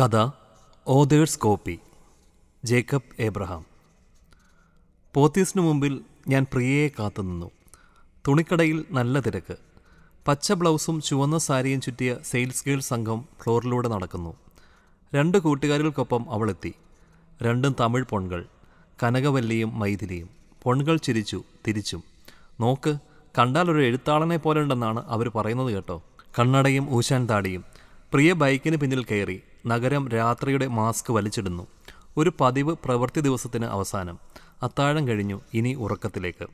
കഥ authors copy Jacob Abraham. പോത്തീസിനു മുമ്പിൽ ഞാൻ പ്രിയയെ കാത്തുനിന്നു തുണിക്കടയിൽ നല്ല തിരക്ക്. പച്ച ബ്ലൗസും ചുവന്ന സാരിയും ചുറ്റിയ സെയിൽസ് ഗേൾ സംഘം ഫ്ലോറിലൂടെ നടക്കുന്നു. രണ്ട് കൂട്ടുകാരികൾക്കൊപ്പം അവളെത്തി. രണ്ടും തമിഴ് പൊൺകൾ കനകവല്ലിയും മൈഥിലിയും. പൊൺകൾ ചിരിച്ചു തിരിച്ചും. നോക്ക് കണ്ടാൽ ഒരു എഴുത്താളനെ പോലെ ഉണ്ടെന്നാണ് അവർ പറയുന്നത് കേട്ടോ. കണ്ണടയും ഊശാൻ താടിയും. പ്രിയ ബൈക്കിന് പിന്നിൽ കയറി. നഗരം രാത്രിയുടെ മാസ്ക് വലിച്ചിടുന്നു. ഒരു പതിവ് പ്രവൃത്തി ദിവസത്തിന് അവസാനം. അത്താഴം കഴിഞ്ഞു ഇനി ഉറക്കത്തിലേക്ക്.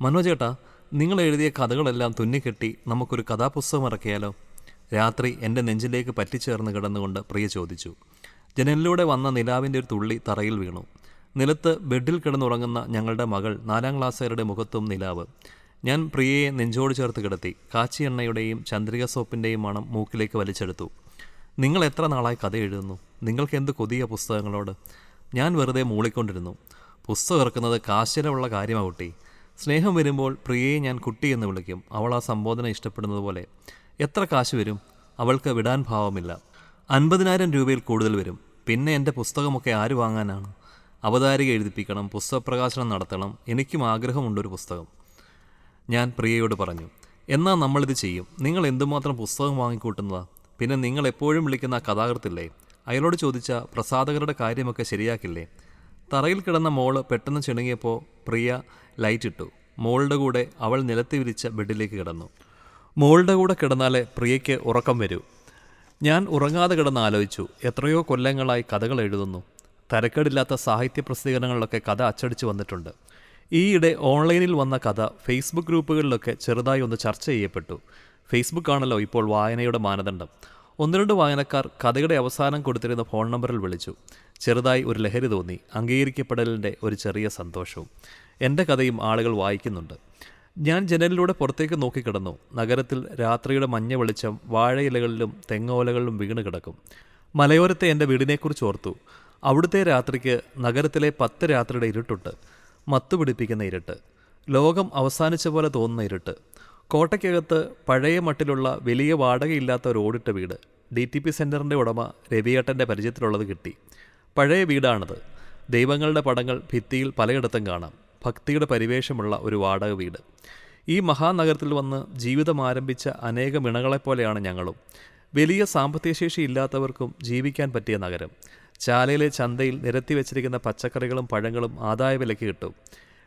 മനോജേട്ടാ നിങ്ങൾ എഴുതിയ കഥകളെല്ലാം തുന്നിക്കെട്ടി നമുക്കൊരു കഥാപുസ്തകം ഇറക്കിയാലോ? രാത്രി എന്റെ നെഞ്ചിലേക്ക് പറ്റിച്ചേർന്ന് കിടന്നുകൊണ്ട് പ്രിയ ചോദിച്ചു. ജനലിലൂടെ വന്ന നിലാവിന്റെ ഒരു തുള്ളി തറയിൽ വീണു. നിലത്ത് ബെഡിൽ കിടന്നുറങ്ങുന്ന ഞങ്ങളുടെ മകൾ നാലാം ക്ലാസ്സുകാരുടെ മുഖത്തും നിലാവ്. ഞാൻ പ്രിയയെ നെഞ്ചോട് ചേർത്ത് കിടത്തി. കാച്ചി എണ്ണയുടെയും ചന്ദ്രിക സോപ്പിന്റെയും മണം മൂക്കിലേക്ക് വലിച്ചെടുത്തു. നിങ്ങൾ എത്ര നാളായി കഥ എഴുതുന്നു? നിങ്ങൾക്ക് എന്ത് കൊതിയ പുസ്തകങ്ങളോട്? ഞാൻ വെറുതെ മൂളിക്കൊണ്ടിരുന്നു. പുസ്തകം ഇറക്കുന്നത് കാശിരമുള്ള കാര്യമാണ് കുട്ടി. സ്നേഹം വരുമ്പോൾ പ്രിയയെ ഞാൻ കുട്ടി എന്ന് വിളിക്കും. അവൾ ആ സംബോധന ഇഷ്ടപ്പെടുന്നത് പോലെ. എത്ര കാശ് വരും? അവൾക്ക് വിടാൻ ഭാവമില്ല. അൻപതിനായിരം രൂപയിൽ കൂടുതൽ വരും. പിന്നെ എന്റെ പുസ്തകമൊക്കെ ആര് വാങ്ങാനാണ്? അവതാരിക എഴുതിപ്പിക്കണം പുസ്തകപ്രകാശനം നടത്തണം. എനിക്കും ആഗ്രഹമുണ്ടൊരു പുസ്തകം. ഞാൻ പ്രിയയോട് പറഞ്ഞു. എന്നാൽ നമ്മളിത് ചെയ്യും. നിങ്ങൾ എന്തുമാത്രം പുസ്തകം വാങ്ങിക്കൂട്ടുന്നതാ? പിന്നെ നിങ്ങൾ എപ്പോഴും വിളിക്കുന്ന കഥാകൃത്തില്ലേ? അയാളോട് ചോദിച്ച പ്രസാധകരുടെ കാര്യമൊക്കെ ശരിയാക്കില്ലേ? തറയിൽ കിടന്ന മോൾ പെട്ടെന്ന് ചിണുങ്ങിയപ്പോൾ പ്രിയ ലൈറ്റ് ഇട്ടു. മോളുടെ കൂടെ അവൾ നിലത്തി വിരിച്ച ബെഡിലേക്ക് കിടന്നു. മോളുടെ കൂടെ കിടന്നാലേ പ്രിയയ്ക്ക് ഉറക്കം വരൂ. ഞാൻ ഉറങ്ങാതെ കിടന്ന് ആലോചിച്ചു. എത്രയോ കൊല്ലങ്ങളായി കഥകൾ എഴുതുന്നു. തരക്കേടില്ലാത്ത സാഹിത്യ പ്രസിദ്ധീകരണങ്ങളിലൊക്കെ കഥ അച്ചടിച്ചു വന്നിട്ടുണ്ട്. ഈയിടെ ഓൺലൈനിൽ വന്ന കഥ ഫേസ്ബുക്ക് ഗ്രൂപ്പുകളിലൊക്കെ ചെറുതായി ഒന്ന് ചർച്ച ചെയ്യപ്പെട്ടു. ഫേസ്ബുക്ക് ആണല്ലോ ഇപ്പോൾ വായനയുടെ മാനദണ്ഡം. ഒന്ന് രണ്ട് വായനക്കാർ കഥയുടെ അവസാനം കൊടുത്തിരുന്ന ഫോൺ നമ്പറിൽ വിളിച്ചു. ചെറുതായി ഒരു ലഹരി തോന്നി. അംഗീകരിക്കപ്പെടലിന്റെ ഒരു ചെറിയ സന്തോഷവും. എന്റെ കഥയും ആളുകൾ വായിക്കുന്നുണ്ട്. ഞാൻ ജനലിലൂടെ പുറത്തേക്ക് നോക്കിക്കിടന്നു. നഗരത്തിൽ രാത്രിയുടെ മഞ്ഞ വെളിച്ചം വാഴയിലകളിലും തെങ്ങോലകളിലും വീണ് കിടക്കും. മലയോരത്തെ എന്റെ വീടിനെക്കുറിച്ച് ഓർത്തു. അവിടുത്തെ രാത്രിക്ക് നഗരത്തിലെ പത്ത് രാത്രിയുടെ ഇരുട്ടുണ്ട്. മത്തുപിടിപ്പിക്കുന്ന ഇരുട്ട്. ലോകം അവസാനിച്ച പോലെ തോന്നുന്ന ഇരുട്ട്. കോട്ടയ്ക്കകത്ത് പഴയ മട്ടിലുള്ള വലിയ വാടകയില്ലാത്ത ഒരു ഓടിട്ട വീട് ഡി ടി പി സെന്ററിന്റെ ഉടമ രവിയേട്ടന്റെ പരിചയത്തിലുള്ളത് കിട്ടി. പഴയ വീടാണത്. ദൈവങ്ങളുടെ പടങ്ങൾ ഭിത്തിയിൽ പലയിടത്തും കാണാം. ഭക്തിയുടെ പരിവേഷമുള്ള ഒരു വാടക വീട്. ഈ മഹാനഗരത്തിൽ വന്ന് ജീവിതം ആരംഭിച്ച അനേകം ഇണകളെപ്പോലെയാണ് ഞങ്ങളും. വലിയ സാമ്പത്തിക ശേഷി ഇല്ലാത്തവർക്കും ജീവിക്കാൻ പറ്റിയ നഗരം. ചാലയിലെ ചന്തയിൽ നിരത്തി വെച്ചിരിക്കുന്ന പച്ചക്കറികളും പഴങ്ങളും ആദായ വിലയ്ക്ക് കിട്ടും.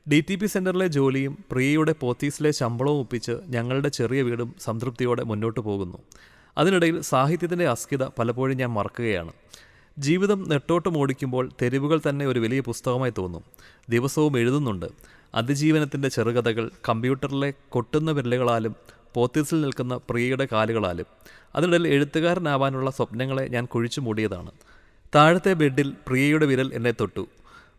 ഡി ടി പി സെന്ററിലെ ജോലിയും പ്രിയയുടെ പോത്തീസിലെ ശമ്പളവും ഒപ്പിച്ച് ഞങ്ങളുടെ ചെറിയ വീടും സംതൃപ്തിയോടെ മുന്നോട്ട് പോകുന്നു. അതിനിടയിൽ സാഹിത്യത്തിന്റെ അസ്കിത പലപ്പോഴും ഞാൻ മറക്കുകയാണ്. ജീവിതം നെട്ടോട്ട് ഓടിക്കുമ്പോൾ തെരുവുകൾ തന്നെ ഒരു വലിയ പുസ്തകമായി തോന്നും. ദിവസവും എഴുതുന്നുണ്ട്. അതിജീവനത്തിന്റെ ചെറുകഥകൾ കമ്പ്യൂട്ടറിലെ കൊട്ടുന്ന വിരലുകളാലും പോത്തീസിൽ നിൽക്കുന്ന പ്രിയയുടെ കാലുകളാലും. അതിനിടയിൽ എഴുത്തുകാരനാവാനുള്ള സ്വപ്നങ്ങളെ ഞാൻ കുഴിച്ചു മൂടിയതാണ്. താഴത്തെ ബെഡിൽ പ്രിയയുടെ വിരൽ എന്നെ തൊട്ടു.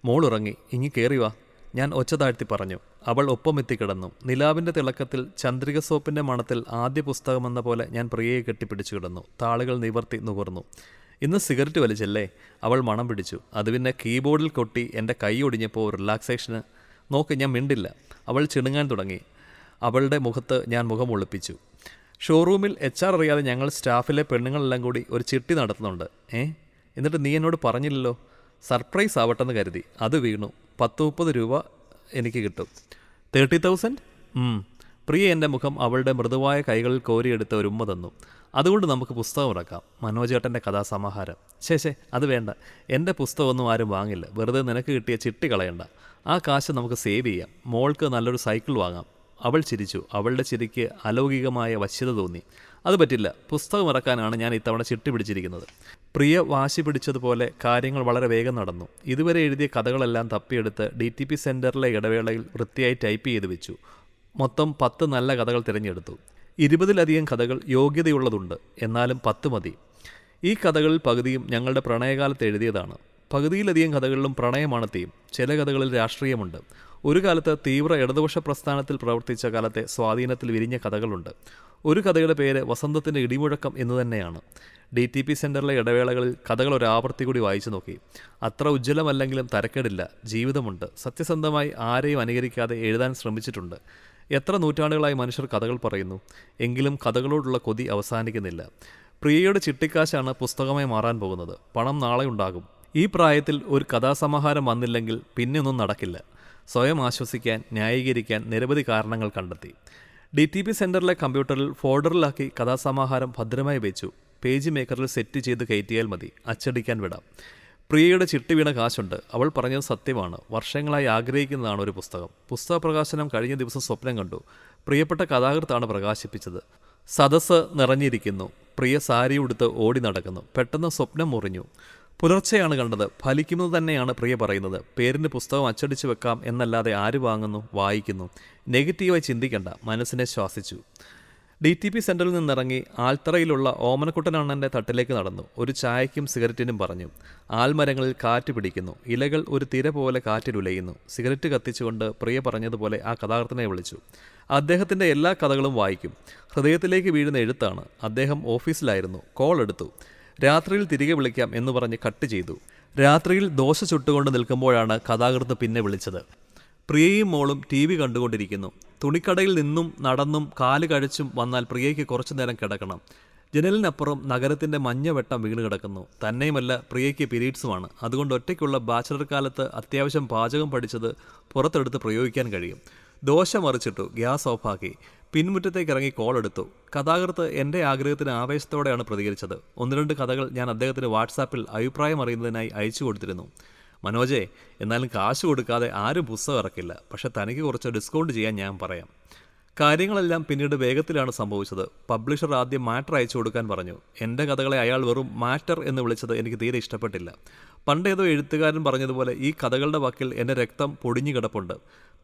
മോളുറങ്ങി ഇങ്ങി കയറി വാ. ഞാൻ ഒച്ച താഴ്ത്തി പറഞ്ഞു. അവൾ ഒപ്പമെത്തി കിടന്നു. നിലാവിന്റെ തിളക്കത്തിൽ ചന്ദ്രിക സോപ്പിന്റെ മണത്തിൽ ആദ്യ പുസ്തകമെന്ന പോലെ ഞാൻ പ്രിയയെ കെട്ടിപ്പിടിച്ചു കിടന്നു. താളുകൾ നിവർത്തി നുകർന്നു. ഇന്ന് സിഗരറ്റ് വലിച്ചല്ലേ? അവൾ മണം പിടിച്ചു. അത് പിന്നെ കീബോർഡിൽ കൊട്ടി എന്റെ കൈ ഒടിഞ്ഞപ്പോൾ റിലാക്സേഷന് നോക്ക് ഞാൻ മിണ്ടില്ല. അവൾ ചിണുങ്ങാൻ തുടങ്ങി. അവളുടെ മുഖത്ത് ഞാൻ മുഖം ഒളിപ്പിച്ചു. ഷോറൂമിൽ എച്ച് ആർ അറിയാതെ ഞങ്ങൾ സ്റ്റാഫിലെ പെണ്ണുങ്ങളെല്ലാം കൂടി ഒരു ചിട്ടി നടത്തുന്നുണ്ട്. ഏ? എന്നിട്ട് നീ എന്നോട് പറഞ്ഞില്ലല്ലോ? സർപ്രൈസ് ആവട്ടെന്ന് കരുതി. അത് വീണു. പത്ത് മുപ്പത് രൂപ എനിക്ക് കിട്ടും. Thirty thousand? പ്രിയ എന്റെ മുഖം അവളുടെ മൃദുവായ കൈകളിൽ കോരിയെടുത്ത ഒരു ഉമ്മ തന്നു. അതുകൊണ്ട് നമുക്ക് പുസ്തകം ഇറക്കാം. മനോജേട്ടന്റെ കഥാസമാഹാരം. ശേ ശേ അത് വേണ്ട. എന്റെ പുസ്തകമൊന്നും ആരും വാങ്ങില്ല. വെറുതെ നിനക്ക് കിട്ടിയ ചിട്ടി കളയണ്ട. ആ കാശ് നമുക്ക് സേവ് ചെയ്യാം. മോൾക്ക് നല്ലൊരു സൈക്കിൾ വാങ്ങാം. അവൾ ചിരിച്ചു. അവളുടെ ചിരിക്ക് അലൗകികമായ വശ്യത തോന്നി. അത് പറ്റില്ല. പുസ്തകം ഇറക്കാനാണ് ഞാൻ ഇത്തവണ ചിട്ടി പിടിച്ചിരിക്കുന്നത്. പ്രിയ വാശി പിടിച്ചതുപോലെ കാര്യങ്ങൾ വളരെ വേഗം നടന്നു. ഇതുവരെ എഴുതിയ കഥകളെല്ലാം തപ്പിയെടുത്ത് ഡി ടി പി സെന്ററിലെ ഇടവേളയിൽ വൃത്തിയായി ടൈപ്പ് ചെയ്ത് വെച്ചു. മൊത്തം പത്ത് നല്ല കഥകൾ തിരഞ്ഞെടുത്തു. ഇരുപതിലധികം കഥകൾ യോഗ്യതയുള്ളതുണ്ട് എന്നാലും പത്ത് മതി. ഈ കഥകളിൽ പകുതിയും ഞങ്ങളുടെ പ്രണയകാലത്ത് എഴുതിയതാണ്. പകുതിയിലധികം കഥകളിലും പ്രണയമാണ് തീം. ചില കഥകളിൽ രാഷ്ട്രീയമുണ്ട്. ഒരു കാലത്ത് തീവ്ര ഇടതുപക്ഷ പ്രസ്ഥാനത്തിൽ പ്രവർത്തിച്ച കാലത്തെ സ്വാധീനത്തിൽ വിരിഞ്ഞ കഥകളുണ്ട്. ഒരു കഥയുടെ പേര് വസന്തത്തിന്റെ ഇടിമുഴക്കം എന്ന് തന്നെയാണ്. ഡി ടി പി സെന്ററിലെ ഇടവേളകളിൽ കഥകൾ ഒരു ആവർത്തി കൂടി വായിച്ചു നോക്കി. അത്ര ഉജ്ജ്വലമല്ലെങ്കിലും തരക്കേടില്ല. ജീവിതമുണ്ട്. സത്യസന്ധമായി ആരെയും അനുകരിക്കാതെ എഴുതാൻ ശ്രമിച്ചിട്ടുണ്ട്. എത്ര നൂറ്റാണ്ടുകളായി മനുഷ്യർ കഥകൾ പറയുന്നു. എങ്കിലും കഥകളോടുള്ള കൊതി അവസാനിക്കുന്നില്ല. പ്രിയയുടെ ചിട്ടിക്കാശാണ് പുസ്തകമായി മാറാൻ പോകുന്നത്. പണം നാളെ ഉണ്ടാകും. ഈ പ്രായത്തിൽ ഒരു കഥാസമാഹാരം വന്നില്ലെങ്കിൽ പിന്നെയൊന്നും നടക്കില്ല. സ്വയം ആശ്വസിക്കാൻ ന്യായീകരിക്കാൻ നിരവധി കാരണങ്ങൾ കണ്ടെത്തി. ഡി ടി പി സെന്ററിലെ കമ്പ്യൂട്ടറിൽ ഫോൾഡറിലാക്കി കഥാസമാഹാരം ഭദ്രമായി വെച്ചു. പേജ് മേക്കറിൽ സെറ്റ് ചെയ്ത് കയറ്റിയാൽ മതി. അച്ചടിക്കാൻ വിടാം. പ്രിയയുടെ ചിട്ടി വീണ കാശുണ്ട്. അവൾ പറഞ്ഞത് സത്യമാണ്. വർഷങ്ങളായി ആഗ്രഹിക്കുന്നതാണ് ഒരു പുസ്തകം. പുസ്തക പ്രകാശനം കഴിഞ്ഞ ദിവസം സ്വപ്നം കണ്ടു. പ്രിയപ്പെട്ട കഥാകൃത്താണ് പ്രകാശിപ്പിച്ചത്. സദസ്സ് നിറഞ്ഞിരിക്കുന്നു. പ്രിയ സാരി ഉടുത്ത് ഓടി നടക്കുന്നു. പെട്ടെന്ന് സ്വപ്നം മുറിഞ്ഞു. പുലർച്ചെയാണ് കണ്ടത്. ഫലിക്കുന്നത് തന്നെയാണ് പ്രിയ പറയുന്നത്. പേരിന് പുസ്തകം അച്ചടിച്ചു വെക്കാം എന്നല്ലാതെ ആര് വാങ്ങുന്നു? വായിക്കുന്നു. നെഗറ്റീവായി ചിന്തിക്കണ്ട. മനസ്സിനെ ശ്വാസിച്ചു. ഡി ടി പി സെന്ററിൽ നിന്നിറങ്ങി ആൽത്തറയിലുള്ള ഓമനക്കുട്ടനണ്ണന്റെ തട്ടിലേക്ക് നടന്നു. ഒരു ചായക്കും സിഗരറ്റിനും പറഞ്ഞു. ആൽമരങ്ങളിൽ കാറ്റ് പിടിക്കുന്നു. ഇലകൾ ഒരു തിര പോലെ കാറ്റിലുലയുന്നു. സിഗരറ്റ് കത്തിച്ചുകൊണ്ട് പ്രിയ പറഞ്ഞതുപോലെ ആ കഥാകൃത്തിനെ വിളിച്ചു. അദ്ദേഹത്തിന്റെ എല്ലാ കഥകളും വായിക്കും. ഹൃദയത്തിലേക്ക് വീഴുന്ന എഴുത്താണ്. അദ്ദേഹം ഓഫീസിലായിരുന്നു. കോൾ എടുത്തു. രാത്രിയിൽ തിരികെ വിളിക്കാം എന്ന് പറഞ്ഞ് കട്ട് ചെയ്തു. രാത്രിയിൽ ദോശ ചുട്ടുകൊണ്ട് നിൽക്കുമ്പോഴാണ് കഥാകൃത്ത് പിന്നെ വിളിച്ചത്. പ്രിയയും മോളും ടി വി കണ്ടുകൊണ്ടിരിക്കുന്നു. തുണിക്കടയിൽ നിന്നും നടന്നും കാൽ കഴിച്ചും വന്നാൽ പ്രിയയ്ക്ക് കുറച്ചു നേരം കിടക്കണം. ജനലിനപ്പുറം നഗരത്തിന്റെ മഞ്ഞവെട്ടം വീണ് കിടക്കുന്നു. തന്നെയുമല്ല പ്രിയയ്ക്ക് പിരീഡ്സുമാണ്. അതുകൊണ്ട് ഒറ്റയ്ക്കുള്ള ബാച്ചലർ കാലത്ത് അത്യാവശ്യം പാചകം പഠിച്ചത് പുറത്തെടുത്ത് പ്രയോഗിക്കാൻ കഴിയും. ദോശ മറിച്ചിട്ടു ഗ്യാസ് ഓഫാക്കി. പിൻമുറ്റത്തേക്ക് ഇറങ്ങി കോൾ എടുത്തു. കഥാകൃത്ത് എന്റെ ആഗ്രഹത്തിന് ആവേശത്തോടെയാണ് പ്രതികരിച്ചത്. ഒന്ന് രണ്ട് കഥകൾ ഞാൻ അദ്ദേഹത്തിന് വാട്സാപ്പിൽ അഭിപ്രായം അറിയുന്നതിനായി അയച്ചു കൊടുത്തിരുന്നു. മനോജെ എന്നാലും കാശ് കൊടുക്കാതെ ആരും പുസ്തകം ഇറക്കില്ല. പക്ഷെ തനിക്ക് കുറച്ച് ഡിസ്കൗണ്ട് ചെയ്യാൻ ഞാൻ പറയാം. കാര്യങ്ങളെല്ലാം പിന്നീട് വേഗത്തിലാണ് സംഭവിച്ചത്. പബ്ലിഷർ ആദ്യം മാറ്റർ അയച്ചു കൊടുക്കാൻ പറഞ്ഞു. എന്റെ കഥകളെ അയാൾ വെറും മാറ്റർ എന്ന് വിളിച്ചത് എനിക്ക് തീരെ ഇഷ്ടപ്പെട്ടില്ല. പണ്ടേതോ എഴുത്തുകാരൻ പറഞ്ഞതുപോലെ ഈ കഥകളുടെ വക്കിൽ എന്റെ രക്തം പൊടിഞ്ഞു കിടപ്പുണ്ട്.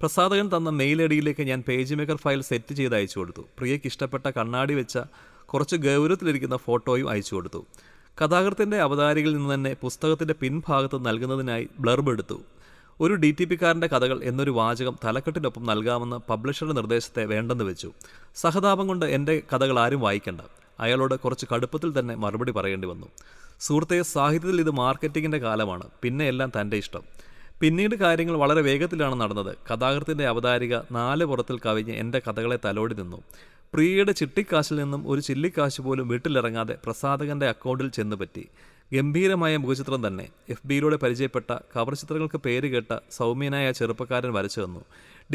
പ്രസാധകൻ തന്ന മെയിൽ ഐ ഡിയിലേക്ക് ഞാൻ പേജ് മേക്കർ ഫയൽ സെറ്റ് ചെയ്ത് അയച്ചു കൊടുത്തു. പ്രിയയ്ക്ക് ഇഷ്ടപ്പെട്ട കണ്ണാടി വെച്ച കുറച്ച് ഗൗരവത്തിലിരിക്കുന്ന ഫോട്ടോയും അയച്ചു കൊടുത്തു. കഥാകൃത്തിന്റെ അവതാരികളിൽ നിന്ന് തന്നെ പുസ്തകത്തിന്റെ പിൻഭാഗത്ത് നൽകുന്നതിനായി ബ്ലർബ് എടുത്തു. ഒരു ഡി ടി പിക്കാരന്റെ കഥകൾ എന്നൊരു വാചകം തലക്കെട്ടിനൊപ്പം നൽകാമെന്ന് പബ്ലിഷറുടെ നിർദ്ദേശത്തെ വേണ്ടെന്ന് വെച്ചു. സഹതാപം കൊണ്ട് എന്റെ കഥകൾ ആരും വായിക്കണ്ട. അയാളോട് കുറച്ച് കടുപ്പത്തിൽ തന്നെ മറുപടി പറയേണ്ടി വന്നു. സുഹൃത്തെ സാഹിത്യത്തിൽ ഇത് മാർക്കറ്റിങ്ങിന്റെ കാലമാണ്. പിന്നെ എല്ലാം തന്റെ ഇഷ്ടം. പിന്നീട് കാര്യങ്ങൾ വളരെ വേഗത്തിലാണ് നടന്നത്. കഥാകൃത്തിന്റെ അവതാരിക നാല് പുറത്തിൽ കവിഞ്ഞ് എന്റെ കഥകളെ തലോടി നിന്നു. പ്രിയയുടെ ചിട്ടിക്കാശിൽ നിന്നും ഒരു ചില്ലിക്കാശ് പോലും വീട്ടിലിറങ്ങാതെ പ്രസാദകന്റെ അക്കൗണ്ടിൽ ചെന്ന് പറ്റി. ഗംഭീരമായ മുഖചിത്രം തന്നെ. എഫ് ബിയിലൂടെ പരിചയപ്പെട്ട കവർ ചിത്രങ്ങൾക്ക് പേര് കേട്ട സൗമ്യനായ ചെറുപ്പക്കാരൻ വരച്ചു തന്നു.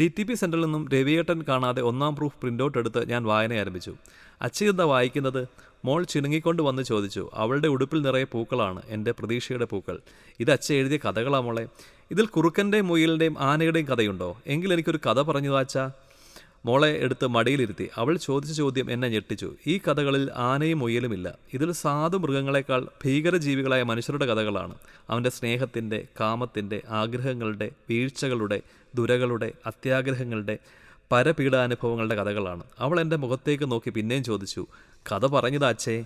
ഡി ടി പി സെന്ററിൽ നിന്നും രവിയേട്ടൻ കാണാതെ ഒന്നാം പ്രൂഫ് പ്രിന്റ് എടുത്ത് ഞാൻ വായന ആരംഭിച്ചു. അച്ഛന വായിക്കുന്നത്? മോൾ ചിണുങ്ങിക്കൊണ്ട് വന്ന് ചോദിച്ചു. അവളുടെ ഉടുപ്പിൽ നിറയെ പൂക്കളാണ് എന്റെ പ്രതീക്ഷയുടെ പൂക്കൾ. ഇത് അച്ഛ എഴുതിയ കഥകളാ മോളെ. ഇതിൽ കുറുക്കന്റെയും മുയലിന്റെയും ആനയുടെയും കഥയുണ്ടോ? എങ്കിൽ എനിക്കൊരു കഥ പറഞ്ഞു അച്ഛാ മോളെ എടുത്ത് മടിയിലിരുത്തി. അവൾ ചോദിച്ച ചോദ്യം എന്നെ ഞെട്ടിച്ചു. ഈ കഥകളിൽ ആനയും മുയലുമില്ല. ഇതിൽ സാധു മൃഗങ്ങളെക്കാൾ ഭീകരജീവികളായ മനുഷ്യരുടെ കഥകളാണ്. അവന്റെ സ്നേഹത്തിന്റെ കാമത്തിന്റെ ആഗ്രഹങ്ങളുടെ വീഴ്ചകളുടെ ദുരകളുടെ അത്യാഗ്രഹങ്ങളുടെ പരപീഡാനുഭവങ്ങളുടെ കഥകളാണ്. അവൾ എന്റെ മുഖത്തേക്ക് നോക്കി പിന്നെയും ചോദിച്ചു കഥ പറഞ്ഞതാ അച്ഛേ?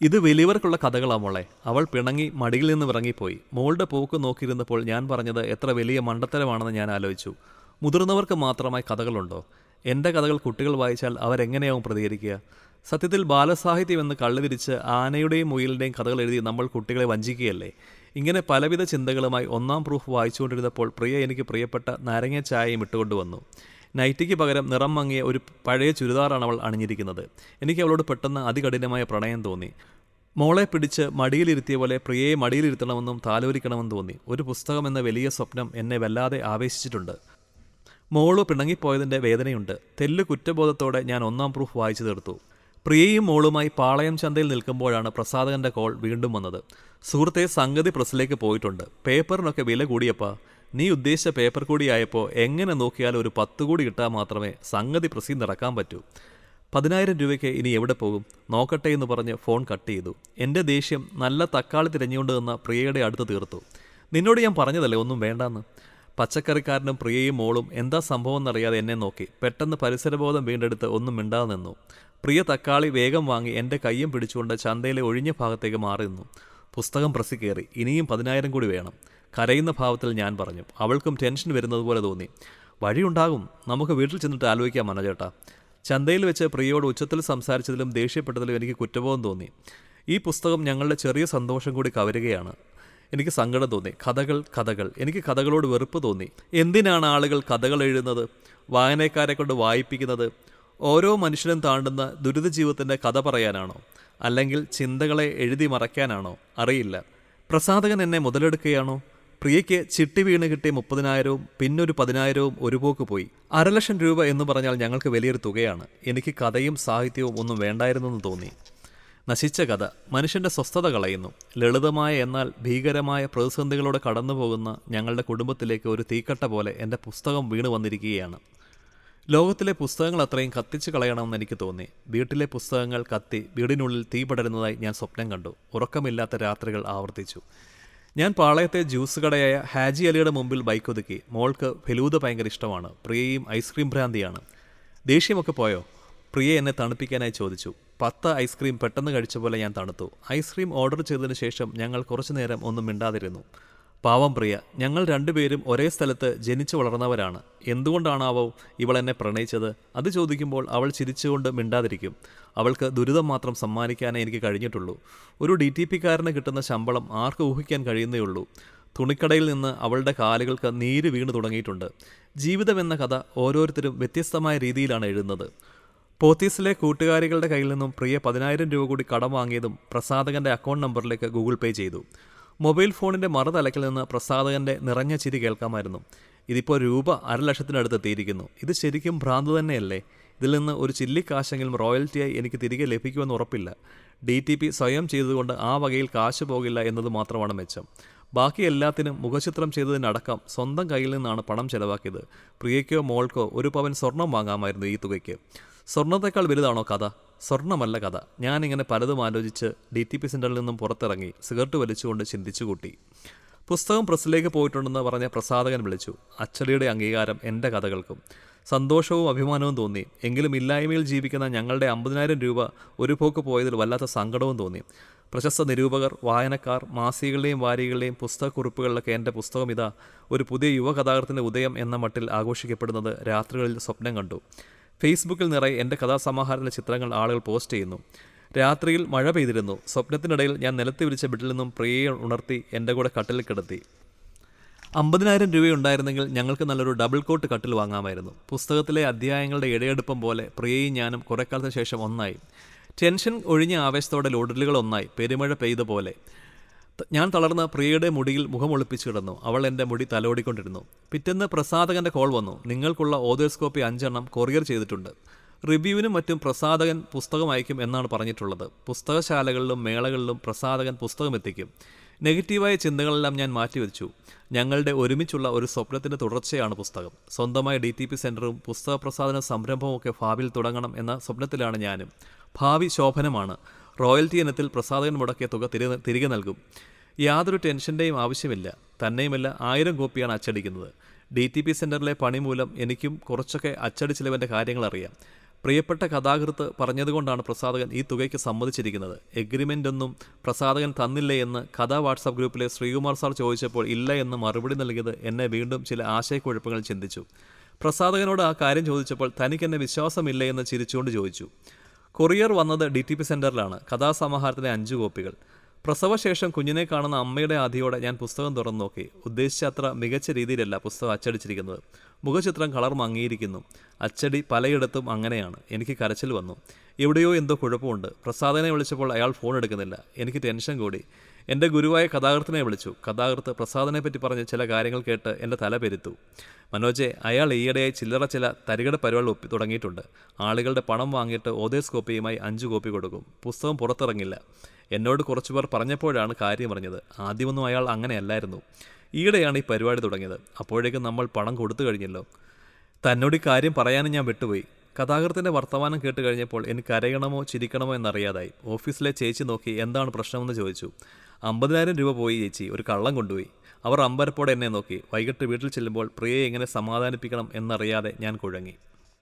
ഇത് വലിയവർക്കുള്ള കഥകളാ മോളെ. അവൾ പിണങ്ങി മടിയിൽ നിന്ന് ഇറങ്ങിപ്പോയി മോളുടെ പോക്ക് നോക്കിയിരുന്നപ്പോൾ ഞാൻ പറഞ്ഞത് എത്ര വലിയ മണ്ടത്തരമാണെന്ന് ഞാൻ ആലോചിച്ചു. മുതിർന്നവർക്ക് മാത്രമായി കഥകളുണ്ടോ? എന്റെ കഥകൾ കുട്ടികൾ വായിച്ചാൽ അവരെങ്ങനെയാവും പ്രതികരിക്കുക? സത്യത്തിൽ ബാലസാഹിത്യം എന്ന് കള്ളുതിരിച്ച് ആനയുടെയും മുയലിന്റെയും കഥകൾ എഴുതി നമ്മൾ കുട്ടികളെ വഞ്ചിക്കുകയല്ലേ? ഇങ്ങനെ പലവിധ ചിന്തകളുമായി ഒന്നാം പ്രൂഫ് വായിച്ചുകൊണ്ടിരുന്നപ്പോൾ പ്രിയ എനിക്ക് പ്രിയപ്പെട്ട നാരങ്ങ ചായയും ഇട്ടുകൊണ്ട് വന്നു. നൈറ്റിക്ക് പകരം നിറം മങ്ങിയ ഒരു പഴയ ചുരിദാറാണ് അവൾ അണിഞ്ഞിരിക്കുന്നത്. എനിക്ക് അവളോട് പെട്ടെന്ന് അതികഠിനമായ പ്രണയം തോന്നി. മോളെ പിടിച്ച് മടിയിലിരുത്തിയ പോലെ പ്രിയയെ മടിയിലിരുത്തണമെന്നും താലോലിക്കണമെന്നും തോന്നി. ഒരു പുസ്തകം എന്ന വലിയ സ്വപ്നം എന്നെ വല്ലാതെ ആവേശിച്ചിട്ടുണ്ട്. മോൾ പിണങ്ങിപ്പോയതിന്റെ വേദനയുണ്ട്. തെല്ല് കുറ്റബോധത്തോടെ ഞാൻ ഒന്നാം പ്രൂഫ് വായിച്ചു തീർത്തു. പ്രിയയും മോളുമായി പാളയം ചന്തയിൽ നിൽക്കുമ്പോഴാണ് പ്രസാദകന്റെ കോൾ വീണ്ടും വന്നത്. സുഹൃത്തെ സംഗതി പ്രസ്സിലേക്ക് പോയിട്ടുണ്ട്. പേപ്പറിനൊക്കെ വില കൂടിയപ്പാ. നീ ഉദ്ദേശിച്ച പേപ്പർ കൂടിയായപ്പോൾ എങ്ങനെ നോക്കിയാലും ഒരു പത്ത് കൂടി കിട്ടാൻ മാത്രമേ സംഗതി പ്രസി നടക്കാൻ പറ്റൂ. പതിനായിരം രൂപയ്ക്ക് ഇനി എവിടെ പോകും? നോക്കട്ടെ എന്ന് പറഞ്ഞ് ഫോൺ കട്ട് ചെയ്തു. എന്റെ ദേഷ്യം നല്ല തക്കാളി തിരഞ്ഞുകൊണ്ട് നിന്ന പ്രിയയുടെ അടുത്ത് തീർത്തു. നിന്നോട് ഞാൻ പറഞ്ഞതല്ലേ ഒന്നും വേണ്ടാന്ന്? പച്ചക്കറിക്കാരനും പ്രിയയും മോളും എന്താ സംഭവം എന്നറിയാതെ എന്നെ നോക്കി. പെട്ടെന്ന് പരിസരബോധം വീണ്ടെടുത്ത് ഒന്നും മിണ്ടാതെ നിന്നു. പ്രിയ തക്കാളി വേഗം വാങ്ങി എന്റെ കയ്യും പിടിച്ചുകൊണ്ട് ചന്തയിലെ ഒഴിഞ്ഞ ഭാഗത്തേക്ക് മാറി നിന്നു. പുസ്തകം പ്രസി കയറി. ഇനിയും പതിനായിരം കൂടി വേണം. കരയുന്ന ഭാവത്തിൽ ഞാൻ പറഞ്ഞു. അവൾക്കും ടെൻഷൻ വരുന്നതുപോലെ തോന്നി. വഴിയുണ്ടാകും. നമുക്ക് വീട്ടിൽ ചെന്നിട്ട് ആലോചിക്കാം മനോജേട്ടാ. ചന്തയിൽ വെച്ച് പ്രിയയോട് ഉച്ചത്തിൽ സംസാരിച്ചതിലും ദേഷ്യപ്പെട്ടതിലും എനിക്ക് കുറ്റബോധം തോന്നി. ഈ പുസ്തകം ഞങ്ങളുടെ ചെറിയ സന്തോഷം കൂടി കവരുകയാണ്. എനിക്ക് സങ്കടം തോന്നി. കഥകൾ കഥകൾ. എനിക്ക് കഥകളോട് വെറുപ്പ് തോന്നി. എന്തിനാണ് ആളുകൾ കഥകൾ എഴുതുന്നത്? വായനക്കാരെ കൊണ്ട് വായിപ്പിക്കുന്നത്? ഓരോ മനുഷ്യനും താണ്ടുന്ന ദുരിത ജീവിതത്തിന്റെ കഥ പറയാനാണോ? അല്ലെങ്കിൽ ചിന്തകളെ എഴുതി മറയ്ക്കാനാണോ? അറിയില്ല. പ്രസാധകൻ എന്നെ മുതലെടുക്കുകയാണോ? പ്രിയയ്ക്ക് ചിട്ടി വീണ് കിട്ടിയ മുപ്പതിനായിരവും പിന്നൊരു പതിനായിരവും ഒരു പോക്ക് പോയി. അരലക്ഷം രൂപ എന്ന് പറഞ്ഞാൽ ഞങ്ങൾക്ക് വലിയൊരു തുകയാണ്. എനിക്ക് കഥയും സാഹിത്യവും ഒന്നും വേണ്ടായിരുന്നെന്ന് തോന്നി. നശിച്ച കഥ മനുഷ്യന്റെ സ്വസ്ഥത കളയുന്നു. ലളിതമായ എന്നാൽ ഭീകരമായ പ്രതിസന്ധികളോടെ കടന്നുപോകുന്ന ഞങ്ങളുടെ കുടുംബത്തിലേക്ക് ഒരു തീക്കട്ട പോലെ എന്റെ പുസ്തകം വീണു വന്നിരിക്കുകയാണ്. ലോകത്തിലെ പുസ്തകങ്ങൾ അത്രയും കത്തിച്ച് കളയണമെന്ന് എനിക്ക് തോന്നി. വീട്ടിലെ പുസ്തകങ്ങൾ കത്തി വീടിനുള്ളിൽ തീ പടരുന്നതായി ഞാൻ സ്വപ്നം കണ്ടു. ഉറക്കമില്ലാത്ത രാത്രികൾ ആവർത്തിച്ചു. ഞാൻ പാളയത്തെ ജ്യൂസ് കടയായ ഹാജി അലിയുടെ മുമ്പിൽ ബൈക്ക് ഒതുക്കി. മോൾക്ക് ഫെലൂദ ഭയങ്കര ഇഷ്ടമാണ്. പ്രിയയും ഐസ്ക്രീം ഭ്രാന്തിയാണ്. ദേഷ്യമൊക്കെ പോയോ? പ്രിയ എന്നെ തണുപ്പിക്കാനായി ചോദിച്ചു. പത്ത് ഐസ്ക്രീം പെട്ടെന്ന് കഴിച്ച പോലെ ഞാൻ തണുത്തു. ഐസ്ക്രീം ഓർഡർ ചെയ്തതിന് ശേഷം ഞങ്ങൾ കുറച്ചു നേരം ഒന്നും മിണ്ടാതിരുന്നു. പാവം പ്രിയ ഞങ്ങൾ രണ്ടുപേരും ഒരേ സ്ഥലത്ത് ജനിച്ചു വളർന്നവരാണ്. എന്തുകൊണ്ടാണാവോ ഇവൾ എന്നെ പ്രണയിച്ചത്? അത് ചോദിക്കുമ്പോൾ അവൾ ചിരിച്ചുകൊണ്ട് മിണ്ടാതിരിക്കും. അവൾക്ക് ദുരിതം മാത്രം സമ്മാനിക്കാനേ എനിക്ക് കഴിഞ്ഞിട്ടുള്ളൂ. ഒരു ഡി ടി പിക്കാരന് കിട്ടുന്ന ശമ്പളം ആർക്ക് ഊഹിക്കാൻ കഴിയുന്നേ ഉള്ളൂ തുണിക്കടയിൽ നിന്ന് അവളുടെ കാലുകൾക്ക് നീര് വീണു തുടങ്ങിയിട്ടുണ്ട്. ജീവിതം എന്ന കഥ ഓരോരുത്തരും വ്യത്യസ്തമായ രീതിയിലാണ് എഴുതുന്നത്. പോത്തീസിലെ കൂട്ടുകാരികളുടെ കയ്യിൽ നിന്നും പ്രിയ പതിനായിരം രൂപ കൂടി കടം വാങ്ങിയതും പ്രസാദകന്റെ അക്കൗണ്ട് നമ്പറിലേക്ക് ഗൂഗിൾ പേ ചെയ്തു. മൊബൈൽ ഫോണിന്റെ മറുതലക്കിൽ നിന്ന് പ്രസാദകന്റെ നിറഞ്ഞ ചിരി കേൾക്കാമായിരുന്നു. ഇതിപ്പോൾ രൂപ അരലക്ഷത്തിനടുത്ത് എത്തിയിരിക്കുന്നു. ഇത് ശരിക്കും ഭ്രാന്ത് തന്നെയല്ലേ? ഇതിൽ നിന്ന് ഒരു ചില്ലിക്കാശെങ്കിലും റോയൽറ്റിയായി എനിക്ക് തിരികെ ലഭിക്കുമെന്ന് ഉറപ്പില്ല. ഡി ടി പി സ്വയം ചെയ്തതുകൊണ്ട് ആ വകയിൽ കാശ് പോകില്ല എന്നത് മാത്രമാണ് മെച്ചം. ബാക്കി എല്ലാത്തിനും മുഖചിത്രം ചെയ്തതിനടക്കം സ്വന്തം കയ്യിൽ നിന്നാണ് പണം ചെലവാക്കിയത്. പ്രിയയ്ക്കോ മോൾക്കോ ഒരു പവൻ സ്വർണം വാങ്ങാമായിരുന്നു ഈ തുകയ്ക്ക്. സ്വർണത്തേക്കാൾ വലുതാണോ കഥ? സ്വർണമല്ല കഥ. ഞാനിങ്ങനെ പലതും ആലോചിച്ച് ഡി ടി പി സെന്ററിൽ നിന്നും പുറത്തിറങ്ങി സിഗരറ്റ് വലിച്ചുകൊണ്ട് ചിന്തിച്ചു കൂട്ടി പുസ്തകം പ്രസ്സിലേക്ക് പോയിട്ടുണ്ടെന്ന് പറഞ്ഞ പ്രസാധകൻ വിളിച്ചു. അച്ചടിയുടെ അംഗീകാരം എന്റെ കഥകൾക്കും. സന്തോഷവും അഭിമാനവും തോന്നി. എങ്കിലും ഇല്ലായ്മയിൽ ജീവിക്കുന്ന ഞങ്ങളുടെ അമ്പതിനായിരം രൂപ ഒരു പോക്ക് പോയതിൽ വല്ലാത്ത സങ്കടവും തോന്നി. പ്രശസ്ത നിരൂപകർ വായനക്കാർ മാസികകളുടെയും വാരികളുടെയും പുസ്തകക്കുറിപ്പുകളിലൊക്കെ എന്റെ പുസ്തകം ഇതാ ഒരു പുതിയ യുവകഥാകൃത്തിന്റെ ഉദയം എന്ന മട്ടിൽ ആഘോഷിക്കപ്പെടുന്നത് രാത്രികളിൽ സ്വപ്നം കണ്ടു. ഫേസ്ബുക്കിൽ നിറയെ എന്റെ കഥാസമാഹാരത്തിലെ ചിത്രങ്ങൾ ആളുകൾ പോസ്റ്റ് ചെയ്യുന്നു. രാത്രിയിൽ മഴ പെയ്തിരുന്നു. സ്വപ്നത്തിനിടയിൽ ഞാൻ നിലത്ത് വിരിച്ച ബെഡിൽ നിന്നും പ്രിയയെ ഉണർത്തി എന്റെ കൂടെ കട്ടിൽ കിടത്തി. അമ്പതിനായിരം രൂപയുണ്ടായിരുന്നെങ്കിൽ ഞങ്ങൾക്ക് നല്ലൊരു ഡബിൾ കോട്ട് കട്ടിൽ വാങ്ങാമായിരുന്നു. പുസ്തകത്തിലെ അധ്യായങ്ങളുടെ ഇടയെടുപ്പം പോലെ പ്രിയയും ഞാനും കുറേ കാലത്തിന് ശേഷം ഒന്നായി. ടെൻഷൻ ഒഴിഞ്ഞ ആവേശത്തോടെ ലോഡലുകൾ ഒന്നായി. പെരുമഴ പെയ്ത പോലെ. ഞാൻ തളർന്ന പ്രിയയുടെ മുടിയിൽ മുഖമൊളിപ്പിച്ചു കിടന്നു. അവൾ എന്റെ മുടി തലോടിക്കൊണ്ടിരുന്നു. പിറ്റേന്ന് പ്രസാദകന്റെ കോൾ വന്നു. നിങ്ങൾക്കുള്ള ഓതേഴ്സ്കോപ്പി അഞ്ചെണ്ണം കൊറിയർ ചെയ്തിട്ടുണ്ട്. റിവ്യൂവിനും മറ്റും പ്രസാദകൻ പുസ്തകം അയക്കും എന്നാണ് പറഞ്ഞിട്ടുള്ളത്. പുസ്തകശാലകളിലും മേളകളിലും പ്രസാദകൻ പുസ്തകം എത്തിക്കും. നെഗറ്റീവായ ചിന്തകളെല്ലാം ഞാൻ മാറ്റിവെച്ചു. ഞങ്ങളുടെ ഒരുമിച്ചുള്ള ഒരു സ്വപ്നത്തിന്റെ തുടർച്ചയാണ് പുസ്തകം. സ്വന്തമായ ഡി ടി പി സെന്ററും പുസ്തക പ്രസാദന സംരംഭവും ഒക്കെ ഭാവിയിൽ തുടങ്ങണം എന്ന സ്വപ്നത്തിലാണ് ഞാനും. ഭാവി ശോഭനമാണ്. റോയൽറ്റി ഇനത്തിൽ പ്രസാദകൻ മുടക്കിയ തുക തിരി- തിരികെ നൽകും. യാതൊരു ടെൻഷന്റെയും ആവശ്യമില്ല. തന്നെയുമല്ല ആയിരം കോപ്പിയാണ് അച്ചടിക്കുന്നത്. ഡി ടി പി സെന്ററിലെ പണി മൂലം എനിക്കും കുറച്ചൊക്കെ അച്ചടി ചിലവിന്റെ കാര്യങ്ങൾ അറിയാം. പ്രിയപ്പെട്ട കഥാകൃത്ത് പറഞ്ഞതുകൊണ്ടാണ് പ്രസാദകൻ ഈ തുകയ്ക്ക് സമ്മതിച്ചിരിക്കുന്നത്. എഗ്രിമെന്റ് ഒന്നും പ്രസാദകൻ തന്നില്ലേ എന്ന് കഥാ വാട്സാപ്പ് ഗ്രൂപ്പിലെ ശ്രീകുമാർ സാർ ചോദിച്ചപ്പോൾ ഇല്ല എന്ന് മറുപടി നൽകിയത് എന്നെ വീണ്ടും ചില ആശയക്കുഴപ്പങ്ങൾ ചിന്തിച്ചു. പ്രസാദകനോട് ആ കാര്യം ചോദിച്ചപ്പോൾ തനിക്കെന്നെ വിശ്വാസമില്ലേ എന്ന് ചിരിച്ചുകൊണ്ട് ചോദിച്ചു. കൊറിയർ വന്നത് ഡി ടി പി സെന്ററിലാണ് കഥാസമാഹാരത്തിലെ അഞ്ച് കോപ്പികൾ. പ്രസവശേഷം കുഞ്ഞിനെ കാണുന്ന അമ്മയുടെ ആധിയോടെ ഞാൻ പുസ്തകം തുറന്നു നോക്കി. ഉദ്ദേശിച്ച അത്ര മികച്ച രീതിയിലല്ല പുസ്തകം അച്ചടിച്ചിരിക്കുന്നത്. മുഖചിത്രം കളർ മങ്ങിയിരിക്കുന്നു. അച്ചടി പലയിടത്തും അങ്ങനെയാണ്. എനിക്ക് കരച്ചിൽ വന്നു. എവിടെയോ എന്തോ കുഴപ്പമുണ്ട്. പ്രസാദനെ വിളിച്ചപ്പോൾ അയാൾ ഫോൺ എടുക്കുന്നില്ല. എനിക്ക് ടെൻഷൻ കൂടി. എന്റെ ഗുരുവായ കഥാകൃത്തിനെ വിളിച്ചു. കഥാകൃത്ത് പ്രസാദനെ പറ്റി പറഞ്ഞ ചില കാര്യങ്ങൾ കേട്ട് എന്റെ തല പെരുത്തു. മനോജെ അയാൾ ഈയിടെയായി ചില്ലറ ചില തരികട പരിപാടികൾ ഒപ്പി തുടങ്ങിയിട്ടുണ്ട്. ആളുകളുടെ പണം വാങ്ങിയിട്ട് ഓതേഴ്സ് കോപ്പിയുമായി അഞ്ച് കോപ്പി കൊടുക്കും. പുസ്തകം പുറത്തിറങ്ങില്ല. എന്നോട് കുറച്ചു കുറച്ചുപേർ പറഞ്ഞപ്പോഴാണ് കാര്യം പറഞ്ഞത് ആദ്യമൊന്നും അയാൾ അങ്ങനെയല്ലായിരുന്നു. ഈയിടെയാണ് ഈ പരിപാടി തുടങ്ങിയത്. അപ്പോഴേക്കും നമ്മൾ പണം കൊടുത്തു കഴിഞ്ഞല്ലോ. തന്നോട് ഈ കാര്യം പറയാനും ഞാൻ വിട്ടുപോയി. കഥാകൃത്തിന്റെ വർത്തമാനം കേട്ട് കഴിഞ്ഞപ്പോൾ എനിക്ക് കരയണമോ ചിരിക്കണമോ എന്നറിയാതായി. ഓഫീസിലെ ചേച്ചി നോക്കി എന്താണ് പ്രശ്നമെന്ന് ചോദിച്ചു. അമ്പതിനായിരം രൂപ പോയി ചേച്ചി ഒരു കള്ളം കൊണ്ടുപോയി. അവർ അമ്പരപ്പോടെ എന്നെ നോക്കി. വൈകിട്ട് വീട്ടിൽ ചെല്ലുമ്പോൾ പ്രിയയെ എങ്ങനെ സമാധാനിപ്പിക്കണം എന്നറിയാതെ ഞാൻ കുഴങ്ങി.